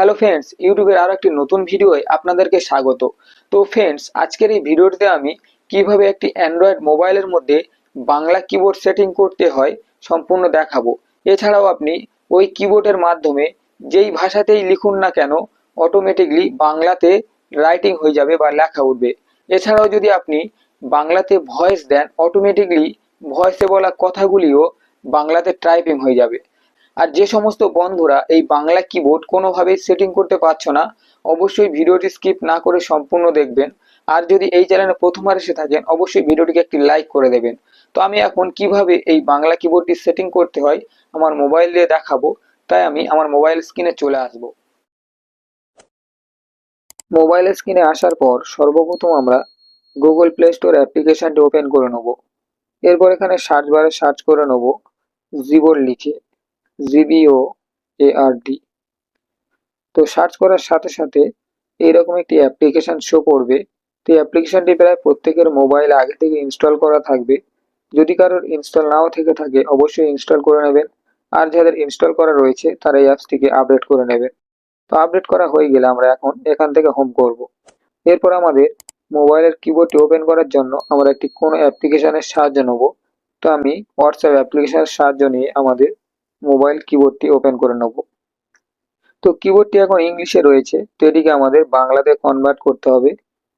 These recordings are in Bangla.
হ্যালো ফ্রেন্ডস ইউটিউবের আরও একটি নতুন ভিডিওয় আপনাদেরকে স্বাগত। তো ফ্রেন্ডস আজকের এই ভিডিওটিতে আমি কীভাবে একটি অ্যান্ড্রয়েড মোবাইলের মধ্যে বাংলা কিবোর্ড সেটিং করতে হয় সম্পূর্ণ দেখাবো। এছাড়াও আপনি ওই কিবোর্ডের মাধ্যমে যেই ভাষাতেই লিখুন না কেন অটোমেটিকলি বাংলাতে রাইটিং হয়ে যাবে বা লেখা উঠবে। এছাড়াও যদি আপনি বাংলাতে ভয়েস দেন অটোমেটিকলি ভয়েসে বলা কথাগুলিও বাংলাতে টাইপিং হয়ে যাবে। আর যে সমস্ত বন্ধুরা এই বাংলা কিবোর্ড কোনোভাবেই সেটিং করতে পারছ না, অবশ্যই ভিডিওটি স্কিপ না করে সম্পূর্ণ দেখবেন। আর যদি এই চ্যানেলে প্রথমবার এসে থাকেন, অবশ্যই ভিডিওটিকে একটি লাইক করে দেবেন। তো আমি এখন কীভাবে এই বাংলা কিবোর্ডটি সেটিং করতে হয়, আমার মোবাইল দিয়ে দেখাবো। তাই আমি আমার মোবাইল স্ক্রিনে চলে আসব। মোবাইল স্ক্রিনে আসার পর সর্বপ্রথম আমরা গুগল প্লে স্টোর অ্যাপ্লিকেশনটি ওপেন করে নেব। এরপর এখানে সার্চ বারে সার্চ করে নেব জিবোর্ড লিখে। জিবিও এআরডি তো সার্চ করার সাথে সাথে এইরকম একটি অ্যাপ্লিকেশন শো করবে। তো অ্যাপ্লিকেশনটি প্রায় প্রত্যেকের মোবাইল আগে থেকে ইনস্টল করা থাকবে। যদি কারোর ইনস্টল নাও থেকে থাকে, অবশ্যই ইনস্টল করে নেবেন। আর যাদের ইনস্টল করা রয়েছে, তারা এই অ্যাপসটিকে আপডেট করে নেবেন। তো আপডেট করা হয়ে গেলে আমরা এখন এখান থেকে হোম করব। এরপর আমাদের মোবাইলের কিবোর্ডটি ওপেন করার জন্য আমরা একটি কোনো অ্যাপ্লিকেশনের সাহায্য নেব। তো আমি হোয়াটসঅ্যাপ অ্যাপ্লিকেশনের সাহায্য নিয়ে আমাদের মোবাইল কিবোর্ডটি ওপেন করে নেব। তো কিবোর্ডটি এখন ইংলিশে রয়েছে, তো এটিকে আমাদের বাংলাতে কনভার্ট করতে হবে।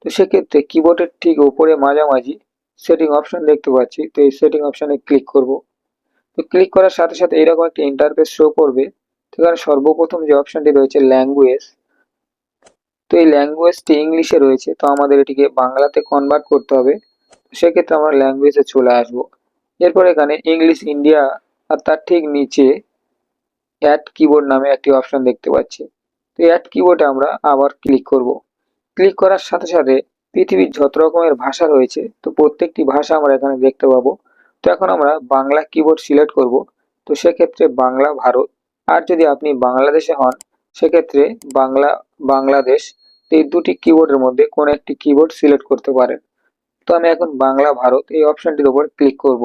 তো সেক্ষেত্রে কিবোর্ডের ঠিক উপরে মাঝামাঝি সেটিং অপশন দেখতে পাচ্ছি, তো এই সেটিং অপশনে ক্লিক করব। তো ক্লিক করার সাথে সাথে এরকম একটি ইন্টারফেস শো করবে। তো এখানে সর্বপ্রথম যে অপশনটি রয়েছে ল্যাঙ্গুয়েজ তো এই ল্যাঙ্গুয়েজটি ইংলিশে রয়েছে, তো আমাদের এটিকে বাংলাতে কনভার্ট করতে হবে। সেক্ষেত্রে আমরা ল্যাঙ্গুয়েজে চলে আসব। এরপর এখানে ইংলিশ ইন্ডিয়া আর তার ঠিক নিচে অ্যাড কিবোর্ড নামে একটি অপশন দেখতে পাচ্ছি। তো অ্যাড কিবোর্ডে আমরা আবার ক্লিক করব। ক্লিক করার সাথে সাথে পৃথিবীর যত রকমের ভাষা রয়েছে, তো প্রত্যেকটি ভাষা আমরা এখানে দেখতে পাবো। তো এখন আমরা বাংলা কিবোর্ড সিলেক্ট করব। তো সেক্ষেত্রে বাংলা, ভারত। আর যদি আপনি বাংলাদেশে হন, সেক্ষেত্রে বাংলা, বাংলাদেশ। এই দুটি কিবোর্ডের মধ্যে কোন একটি কিবোর্ড সিলেক্ট করতে পারেন। তো আমি এখন বাংলা, ভারত এই অপশনটির উপর ক্লিক করব।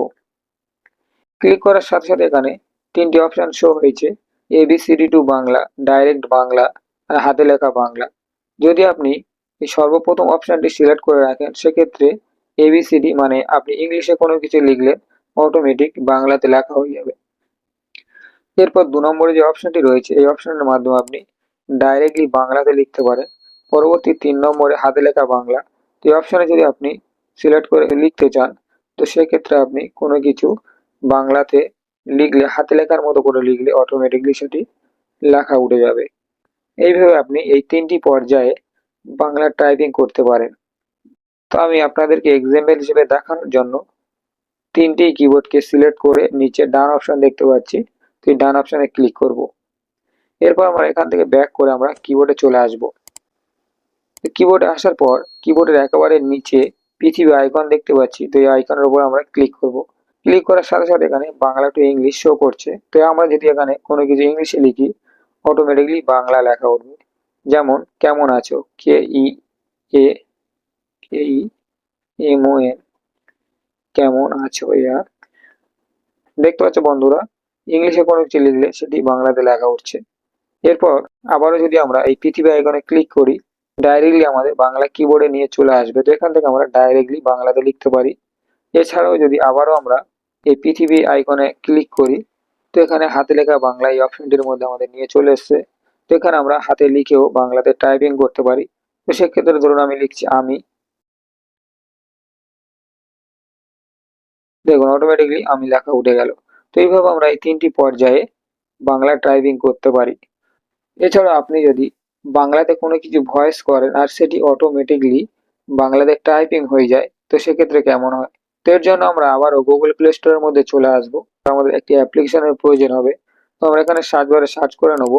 ক্লিক করার সাথে সাথে এখানে তিনটি অপশন শো হয়েছে A B C D to Bangla direct Bangla, আর হাতে লেখা বাংলা। যদি আপনি এই সর্বপ্রথম অপশনটি সিলেক্ট করে রাখেন, সেক্ষেত্রে এবিসিডি মানে আপনি ইংলিশে কোনো কিছু লিখলে অটোমেটিক বাংলাতে লেখা হয়ে যাবে। এরপর দু নম্বরে যে অপশনটি রয়েছে, এই অপশনের মাধ্যমে আপনি ডাইরেক্টলি বাংলাতে লিখতে পারেন। পরবর্তী তিন নম্বরে হাতে লেখা বাংলা। এই অপশানে যদি আপনি সিলেক্ট করে লিখতে চান, তো সেক্ষেত্রে আপনি কোনো কিছু বাংলাতে লিখলে, হাতে লেখার মতো করে লিখলে অটোমেটিকলি সেটি লেখা উঠে যাবে। এইভাবে আপনি এই তিনটি পর্যায়ে বাংলা টাইপিং করতে পারেন। তো আমি আপনাদেরকে এক্সাম্পল হিসেবে দেখানোর জন্য তিনটি কিবোর্ডকে সিলেক্ট করে নিচে ডান অপশন দেখতে পাচ্ছি। তো ডান অপশনে ক্লিক করব। এরপর আমরা এখান থেকে ব্যাক করে আমরা কিবোর্ডে চলে আসব। কিবোর্ডে আসার পর কিবোর্ডের একেবারে নিচে পৃথিবী আইকন দেখতে পাচ্ছি। তো এই আইকনের উপর আমরা ক্লিক করব। ক্লিক করার সাথে সাথে এখানে বাংলা টু ইংলিশ শো করছে। তো আমরা যদি এখানে কোনো কিছু ইংলিশে লিখি অটোমেটিকলি বাংলা লেখা উঠবে। যেমন, কেমন আছো? কে ই এ কে ই এম ও এন কেমন আছো ইয়ার দেখতে পাচ্ছ বন্ধুরা ইংলিশে কোনো কিছু লিখলে সেটি বাংলাতে লেখা উঠছে। এরপর আবারও যদি আমরা এই পৃথিবী আইকনে ক্লিক করি ডাইরেক্টলি আমাদের বাংলা কিবোর্ডে নিয়ে চলে আসবে। তো এখান থেকে আমরা ডাইরেক্টলি বাংলাতে লিখতে পারি। এছাড়াও যদি আবারও আমরা এই পৃথিবী আইকনে ক্লিক করি, তো এখানে হাতে লেখা বাংলা এই অপশনটির মধ্যে আমাদের নিয়ে চলে এসছে। তো এখানে আমরা হাতে লিখেও বাংলাতে টাইপিং করতে পারি। তো সেক্ষেত্রে ধরুন আমি লিখছি আমি। দেখুন অটোমেটিকলি আমি লেখা উঠে গেল। তো এইভাবে আমরা এই তিনটি পর্যায়ে বাংলা টাইপিং করতে পারি। এছাড়া আপনি যদি বাংলাতে কোনো কিছু ভয়েস করেন আর সেটি অটোমেটিকলি বাংলাতে টাইপিং হয়ে যায়, তো সেক্ষেত্রে কেমন হয়? তো এর জন্য আমরা আবারও গুগল প্লে স্টোরের মধ্যে চলে আসব। আমাদের একটি অ্যাপ্লিকেশনের প্রয়োজন হবে। তো আমরা এখানে সার্চ বারে সার্চ করে নেব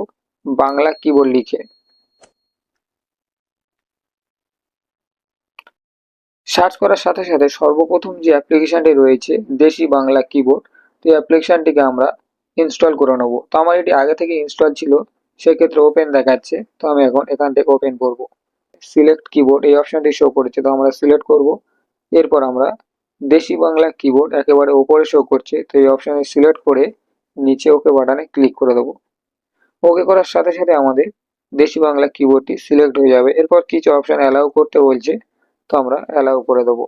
বাংলা কিবোর্ড লিখে। সার্চ করার সাথে সাথে সর্বপ্রথম যে অ্যাপ্লিকেশনটি রয়েছে, দেশি বাংলা কিবোর্ড তো এই অ্যাপ্লিকেশনটিকে আমরা ইনস্টল করে নেব। তো আমার এটি আগে থেকে ইনস্টল ছিল, সেক্ষেত্রে ওপেন দেখাচ্ছে। তো আমি এখন এখান থেকে ওপেন করব। সিলেক্ট কিবোর্ড এই অপশনটি শো করেছে। তো আমরা সিলেক্ট করব। এরপর আমরা দেশি বাংলা কিবোর্ড একেবারে ওপরে শো করছে, তো এই অপশনে সিলেক্ট করে নিচে ওকে বাটনে ক্লিক করে দেবো। ওকে করার সাথে সাথে আমাদের দেশি বাংলা কিবোর্ডটি সিলেক্ট হয়ে যাবে। এরপর কিছু অপশন অ্যালাউ করতে বলছে, তো আমরা অ্যালাউ করে দেবো।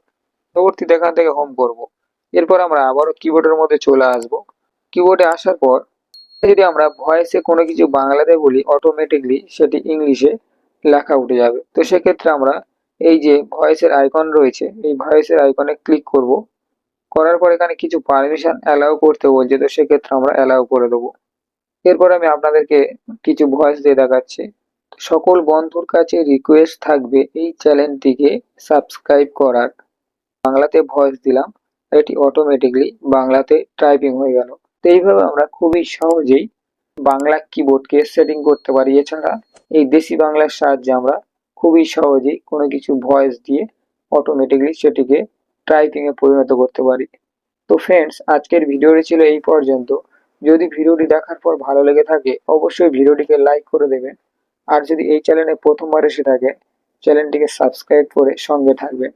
পরবর্তীতে এখান থেকে হোম করব। এরপর আমরা আবারও কিবোর্ডের মধ্যে চলে আসব। কিবোর্ডে আসার পর যদি আমরা ভয়েসে কোনো কিছু বাংলাতে বলি অটোমেটিকলি সেটি ইংলিশে লেখা উঠে যাবে। তো সেক্ষেত্রে আমরা এই যে ভয়েসের আইকন রয়েছে, এই ভয়েসের আইকনে ক্লিক করব। করার পর এখানে কিছু পারমিশন অ্যালাউ করতে বলছে, তো সেক্ষেত্রে আমরা অ্যালাউ করে দেবো। এরপর আমি আপনাদেরকে কিছু ভয়েস দিয়ে দেখাচ্ছি। সকল বন্ধুর কাছে রিকোয়েস্ট থাকবে এই চ্যানেলটিকে সাবস্ক্রাইব করার। বাংলাতে ভয়েস দিলাম, এটি অটোমেটিকলি বাংলাতে টাইপিং হয়ে গেল। এইভাবে আমরা খুবই সহজেই বাংলা কিবোর্ডকে সেটিং করতে পারি। এছাড়া এই দেশি বাংলার সাহায্যে আমরা খুবই সহজেই কোনো কিছু ভয়েস দিয়ে অটোমেটিকলি সেটিকে টাইপিং এ পরিণত করতে পারি। তো ফ্রেন্ডস আজকের ভিডিওটি ছিল এই পর্যন্ত। যদি ভিডিওটি দেখার পর ভালো লেগে থাকে, অবশ্যই ভিডিওটিকে লাইক করে দেবেন। আর যদি এই চ্যানেলে প্রথমবার এসে থাকে চ্যানেলটিকে সাবস্ক্রাইব করে সঙ্গে থাকবেন।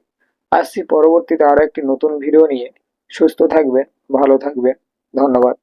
আসছি পরবর্তীতে আরও একটি নতুন ভিডিও নিয়ে। সুস্থ থাকবেন, ভালো থাকবেন। ধন্যবাদ।